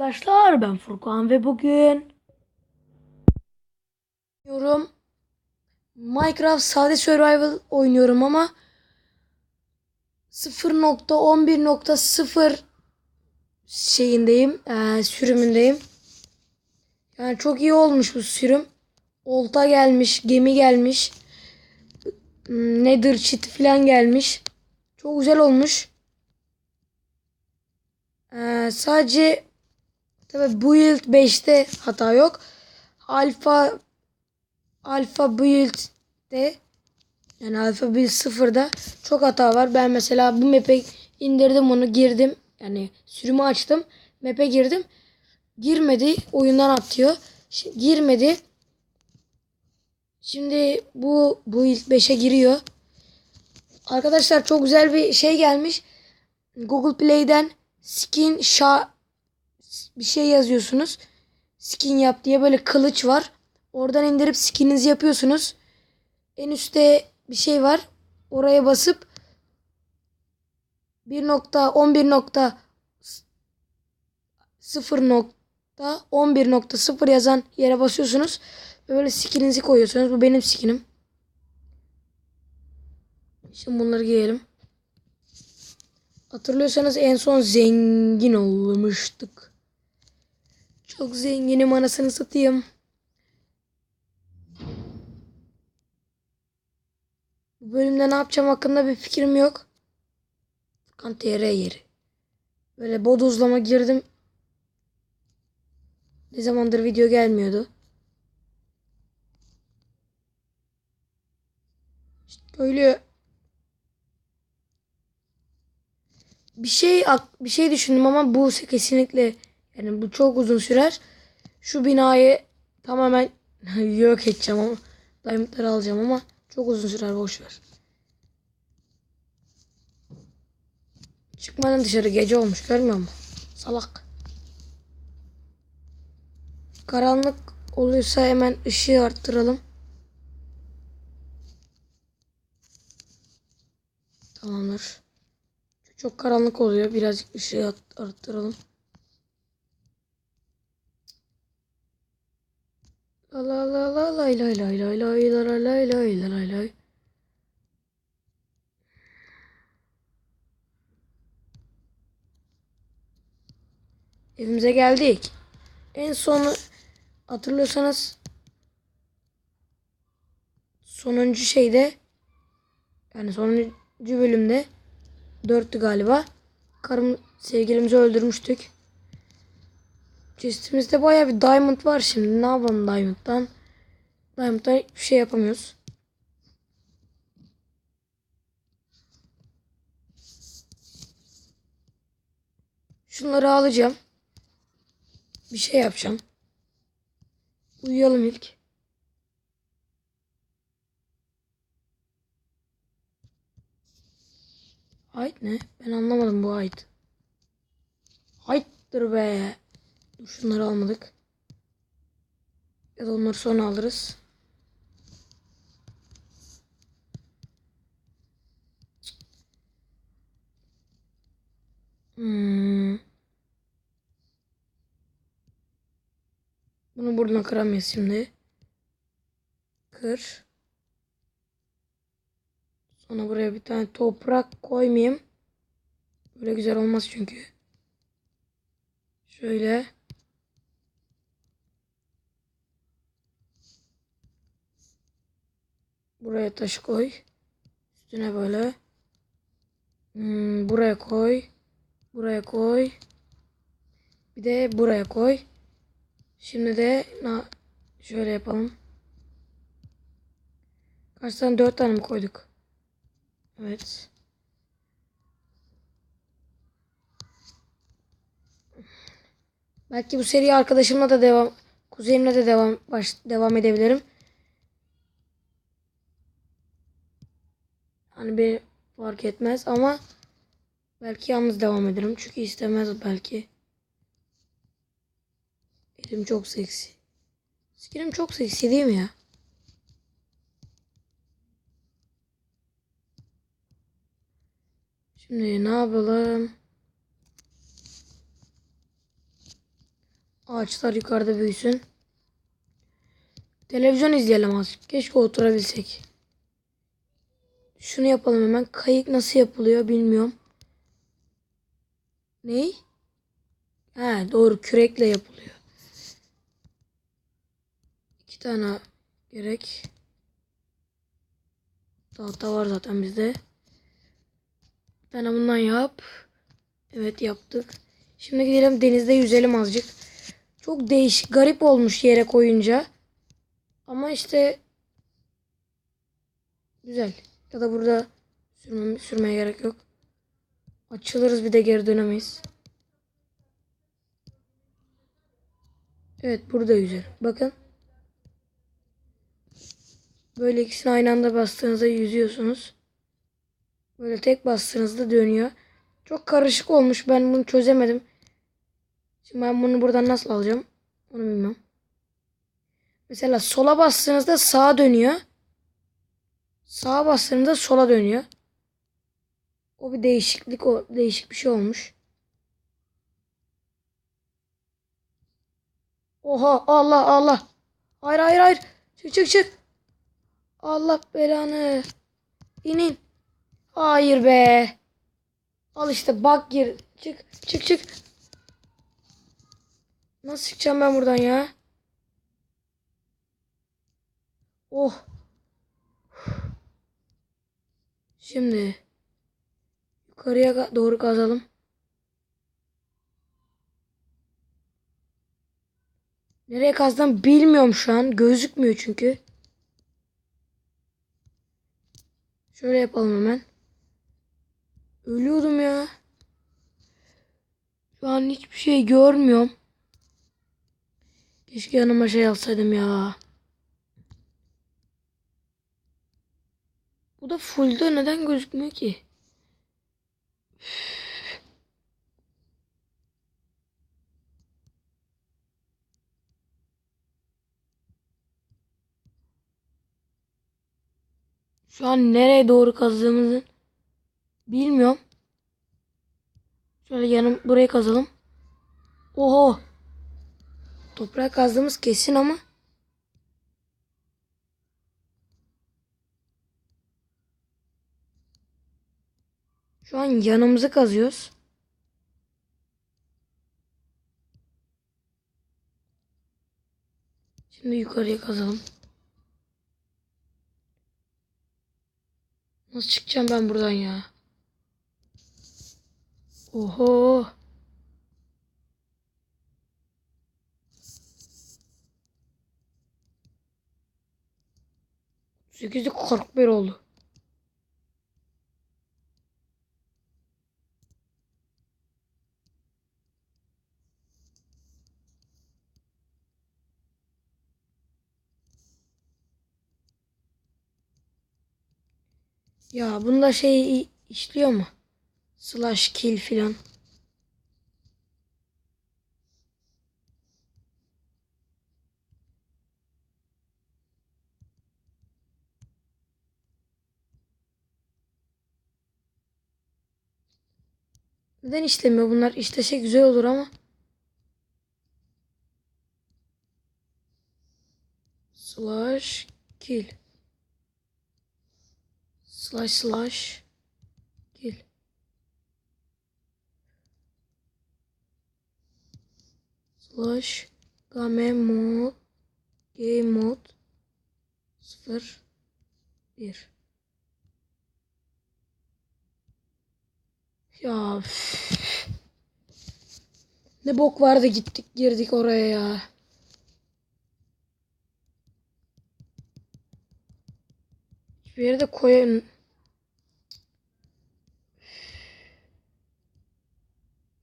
Arkadaşlar ben Furkan ve bugün oynuyorum. Minecraft sade survival oynuyorum ama 0.11.0 şeyindeyim, eee, sürümündeyim. Yani çok iyi olmuş bu sürüm. Olta gelmiş, gemi gelmiş. Nether cheat falan gelmiş. Çok güzel olmuş. Eee, sadece Tabii build 5'te hata yok. Alfa alfa build'de yani alfa build 0'da çok hata var. Ben mesela bu map'e indirdim onu girdim. Yani sürümü açtım. Map'e girdim. Girmedi. Oyundan atıyor. Şi- girmedi. Şimdi bu build 5'e giriyor. Arkadaşlar çok güzel bir şey gelmiş. Google Play'den skin şa bir şey yazıyorsunuz. Skin yap diye böyle kılıç var. Oradan indirip skininizi yapıyorsunuz. En üstte bir şey var. Oraya basıp 1.11.0.11.0 yazan yere basıyorsunuz. Ve böyle skininizi koyuyorsunuz. Bu benim skinim. Şimdi bunları giyelim. Hatırlıyorsanız en son zengin olmuştuk. Çok zenginim anasını satayım. Bu bölümde ne yapacağım hakkında bir fikrim yok. Furkan TR yeri. Böyle bodozlama girdim. Ne zamandır video gelmiyordu. İşte böyle bir şey bir şey düşündüm ama bu kesinlikle yani bu çok uzun sürer. Şu binayı tamamen yok edeceğim ama diamondları alacağım ama çok uzun sürer boş ver. Çıkmanın dışarı gece olmuş görmüyor musun? Salak. Karanlık oluyorsa hemen ışığı arttıralım. Tamamdır. Çok karanlık oluyor. Birazcık ışığı art- arttıralım. La la la la lay lay lay lay la la lay lay la lay lay. Evimize geldik. En son hatırlıyorsanız sonuncu şeyde yani sonuncu bölümde dörttü galiba. Karım sevgilimizi öldürmüştük. Chestimizde baya bir diamond var şimdi. Ne yapalım diamond'dan? Diamond'dan hiçbir şey yapamıyoruz. Şunları alacağım. Bir şey yapacağım. Uyuyalım ilk. Ait ne? Ben anlamadım bu ait. Aittir be. Şunları almadık. Ya da onları sonra alırız. Hmm. Bunu buradan kıramayız şimdi. Kır. Sonra buraya bir tane toprak koymayayım. Böyle güzel olmaz çünkü. Şöyle. Buraya taş koy. Üstüne böyle. Hmm, buraya koy. Buraya koy. Bir de buraya koy. Şimdi de na şöyle yapalım. Kaç tane? Dört tane mi koyduk? Evet. Belki bu seri arkadaşımla da devam, kuzenimle de devam baş, devam edebilirim. Hani bir fark etmez ama belki yalnız devam ederim. Çünkü istemez belki. Elim çok seksi. Skinim çok seksi değil mi ya? Şimdi ne yapalım? Ağaçlar yukarıda büyüsün. Televizyon izleyelim azıcık. Keşke oturabilsek. Şunu yapalım hemen. Kayık nasıl yapılıyor bilmiyorum. Ney? He doğru kürekle yapılıyor. İki tane gerek. Tahta var zaten bizde. Bir tane bundan yap. Evet yaptık. Şimdi gidelim denizde yüzelim azıcık. Çok değişik, garip olmuş yere koyunca. Ama işte güzel. Ya da burada sürmem, sürmeye gerek yok. Açılırız bir de geri dönemeyiz. Evet burada güzel. Bakın. Böyle ikisini aynı anda bastığınızda yüzüyorsunuz. Böyle tek bastığınızda dönüyor. Çok karışık olmuş. Ben bunu çözemedim. Şimdi ben bunu buradan nasıl alacağım? Onu bilmem. Mesela sola bastığınızda sağa dönüyor. Sağa bastığınızda sola dönüyor. O bir değişiklik o değişik bir şey olmuş. Oha Allah Allah. Hayır hayır hayır. Çık çık çık. Allah belanı. İnin. Hayır be. Al işte bak gir. Çık çık çık. Nasıl çıkacağım ben buradan ya? Oh. Şimdi yukarıya ka- doğru kazalım. Nereye kazdım bilmiyorum şu an. Gözükmüyor çünkü. Şöyle yapalım hemen. Ölüyordum ya. Şu an hiçbir şey görmüyorum. Keşke yanıma şey alsaydım ya. Bu da fullde neden gözükmüyor ki? Şu an nereye doğru kazdığımızı bilmiyorum. Şöyle yanım buraya kazalım. Oho. Toprağa kazdığımız kesin ama. Şu an yanımızı kazıyoruz. Şimdi yukarıya kazalım. Nasıl çıkacağım ben buradan ya? Oho. Kırk bir oldu. Ya bunda şey işliyor mu? Slash kill filan. Neden işlemiyor bunlar? İşlese güzel olur ama. Slash kill. Slash slash kill. Slash game mod game mod 0 1 Ya. Ne bok vardı gittik girdik oraya ya. Hiçbir yere de koyun.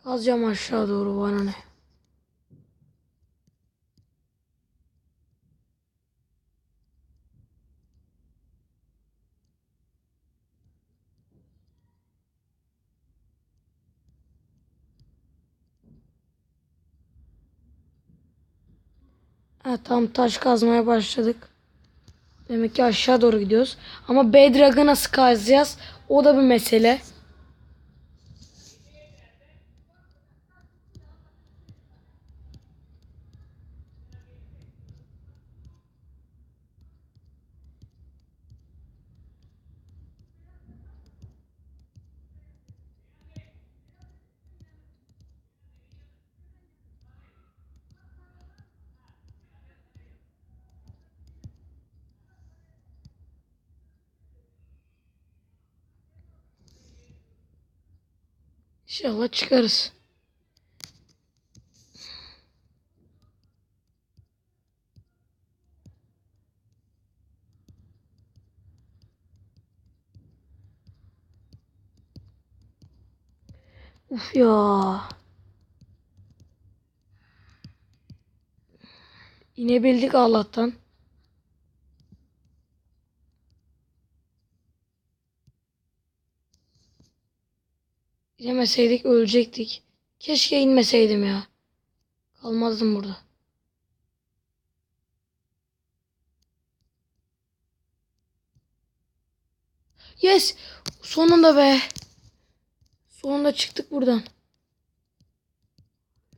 Kazacağım aşağı doğru bana ne. Ha, tam taş kazmaya başladık. Demek ki aşağı doğru gidiyoruz. Ama Bedrock'ı nasıl kazacağız? O da bir mesele. İnşallah çıkarız. Uf ya. İnebildik Allah'tan. İnemeseydik ölecektik. Keşke inmeseydim ya. Kalmazdım burada. Yes! Sonunda be. Sonunda çıktık buradan.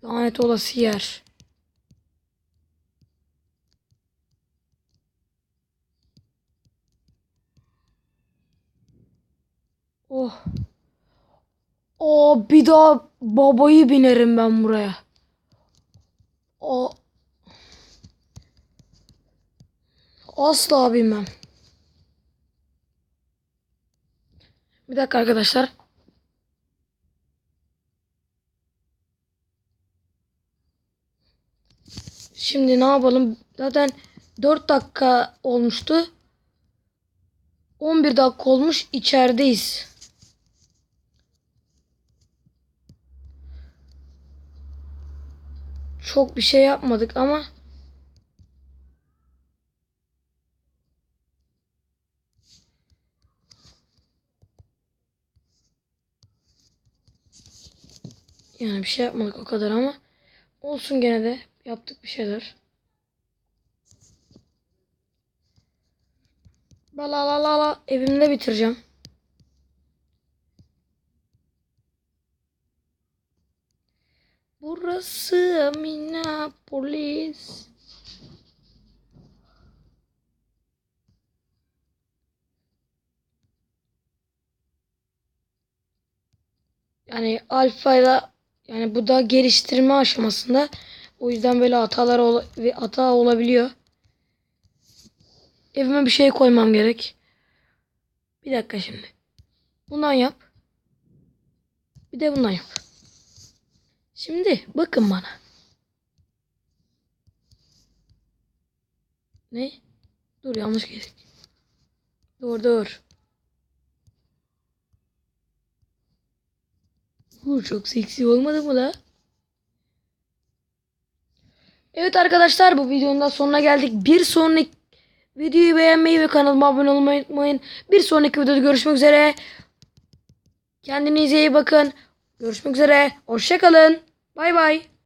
Lanet olası yer. Oh. O bir daha babayı binerim ben buraya. O asla binmem. Bir dakika arkadaşlar. Şimdi ne yapalım? Zaten 4 dakika olmuştu. 11 dakika olmuş içerideyiz. Çok bir şey yapmadık ama yani bir şey yapmadık o kadar ama olsun gene de yaptık bir şeyler. La la la la evimde bitireceğim. Burası Minneapolis. Yani alfayla yani bu da geliştirme aşamasında. O yüzden böyle hatalar ola- ve hata olabiliyor. Evime bir şey koymam gerek. Bir dakika şimdi. Bundan yap. Bir de bundan yap. Şimdi bakın bana. Ne? Dur yanlış geldik. Dur dur. Bu çok seksi olmadı mı la? Evet arkadaşlar bu videonun da sonuna geldik. Bir sonraki videoyu beğenmeyi ve kanalıma abone olmayı unutmayın. Bir sonraki videoda görüşmek üzere. Kendinize iyi bakın. Görüşmek üzere. Hoşçakalın. Bay bay.